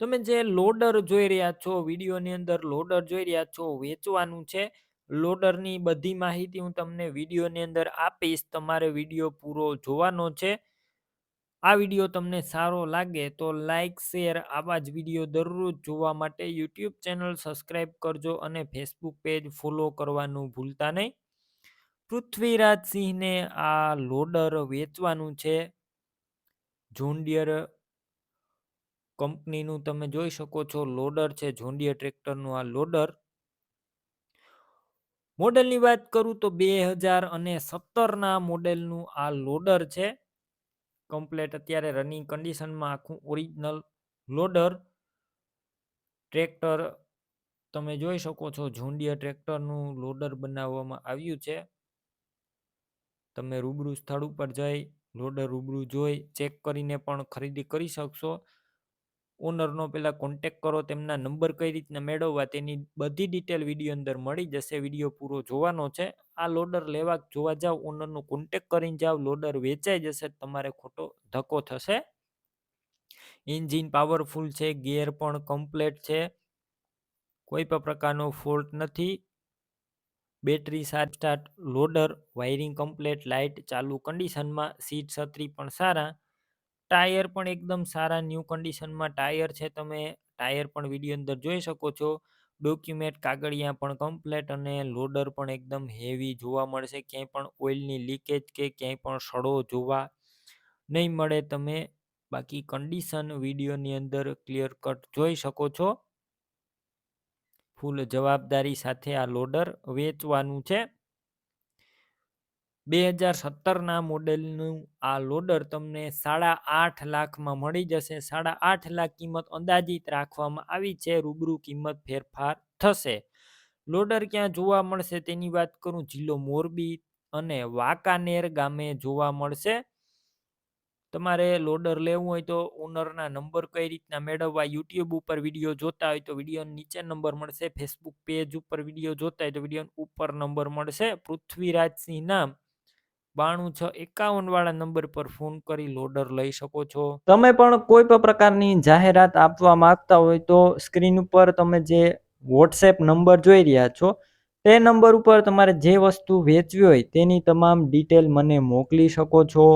તમે જે લોડર જોઈ રહ્યા છો, વિડીયોની અંદર લોડર જોઈ રહ્યા છો, વેચવાનું છે. લોડરની બધી માહિતી હું તમને વિડીયોની અંદર આપીશ. તમારે વીડિયો પૂરો જોવાનો છે. આ વીડિયો તમને સારો લાગે તો લાઇક શેર આવા જ વીડિયો દરરોજ જોવા માટે યુટ્યુબ ચેનલ સબસ્ક્રાઈબ કરજો અને ફેસબુક પેજ ફોલો કરવાનું ભૂલતા નહીં. પૃથ્વીરાજ સિંહને આ લોડર વેચવાનું છે. જોન્ડિયર કંપનીનું તમે જોઈ શકો છો, લોડર છે જોન્ડિયર ટ્રેક્ટરનું આ લોડર. મોડેલની વાત કરું તો બે હજાર અને સત્તરના મોડેલનું આ લોડર છે. કમ્પ્લેટ અત્યારે રનિંગ કન્ડિશનમાં આખું ઓરિજિનલ લોડર. ટ્રેક્ટર તમે જોઈ શકો છો જોન્ડિયર ટ્રેક્ટરનું લોડર બનાવવામાં આવ્યું છે. તમે રૂબરૂ સ્થળ ઉપર જઈ, લોડર રૂબરૂ જોઈ, ચેક કરીને પણ ખરીદી કરી શકશો. ઓનરનો પહેલાં કોન્ટેક કરો, તેમના નંબર કઈ રીતના મેળવવા, તેની બધી ડિટેલ વીડિયો અંદર મળી જશે વીડિયો પૂરો જોવાનો છે. આ લોડર લેવા જોવા જાવ, ઓનરનો કોન્ટેક કરીને જાવ લોડર વેચાઈ જશે, તમારે ખોટો ધક્કો થશે. એન્જિન પાવરફુલ છે ગેર પણ કમ્પ્લેટ છે. કોઈ પણ પ્રકારનો ફોલ્ટ નથી. બેટરી સાત start loader wiring complete light ચાલુ કન્ડિશનમાં સીટ છત્રી પણ સારા. ટાયર પણ એકદમ સારા ન્યૂ કન્ડિશનમાં ટાયર છે તમે ટાયર પણ વીડિયો અંદર જોઈ શકો છો. ડોક્યુમેન્ટ કાગળિયા પણ કમ્પ્લેટ અને લોડર પણ એકદમ હેવી જોવા મળશે. ક્યાંય પણ ઓઇલની લીકેજ કે ક્યાંય પણ સડો જોવા નહીં મળે તમે બાકી કન્ડિશન વિડીયોની અંદર ક્લિયર કટ જોઈ શકો છો. ફૂલ જવાબદારી સાથે આ લોડર વેચવાનું છે. બે હજાર સત્તરના મોડેલનું આ લોડર તમને સાડા આઠ લાખમાં મળી જશે. સાડા આઠ લાખ કિંમત અંદાજિત રાખવામાં આવી છે. રૂબરૂ કિંમત ફેરફાર થશે. લોડર ક્યાં જોવા મળશે તેની વાત કરું જિલ્લો મોરબી અને વાંકાનેર ગામે જોવા મળશે. તમારે લોડર લેવું હોય તો ઓનરના નંબર કઈ રીતના મેળવવા, યુટ્યુબ ઉપર વીડિયો જોતા હોય તો વીડિયો નીચે નંબર મળશે. ફેસબુક પેજ ઉપર વીડિયો જોતા હોય તો વીડિયો ઉપર નંબર મળશે. પૃથ્વીરાજસિંહ નામ બાણું છ એકાવન વાળા નંબર પર ફોન કરી લોડર લઈ શકો છો. તમે પણ કોઈ પણ પ્રકારની જાહેરાત આપવા માંગતા હોય તો સ્ક્રીન ઉપર તમે જે વોટ્સએપ નંબર જોઈ રહ્યા છો, તે નંબર ઉપર તમારે જે વસ્તુ વેચવી હોય તેની તમામ ડિટેલ મને મોકલી શકો છો.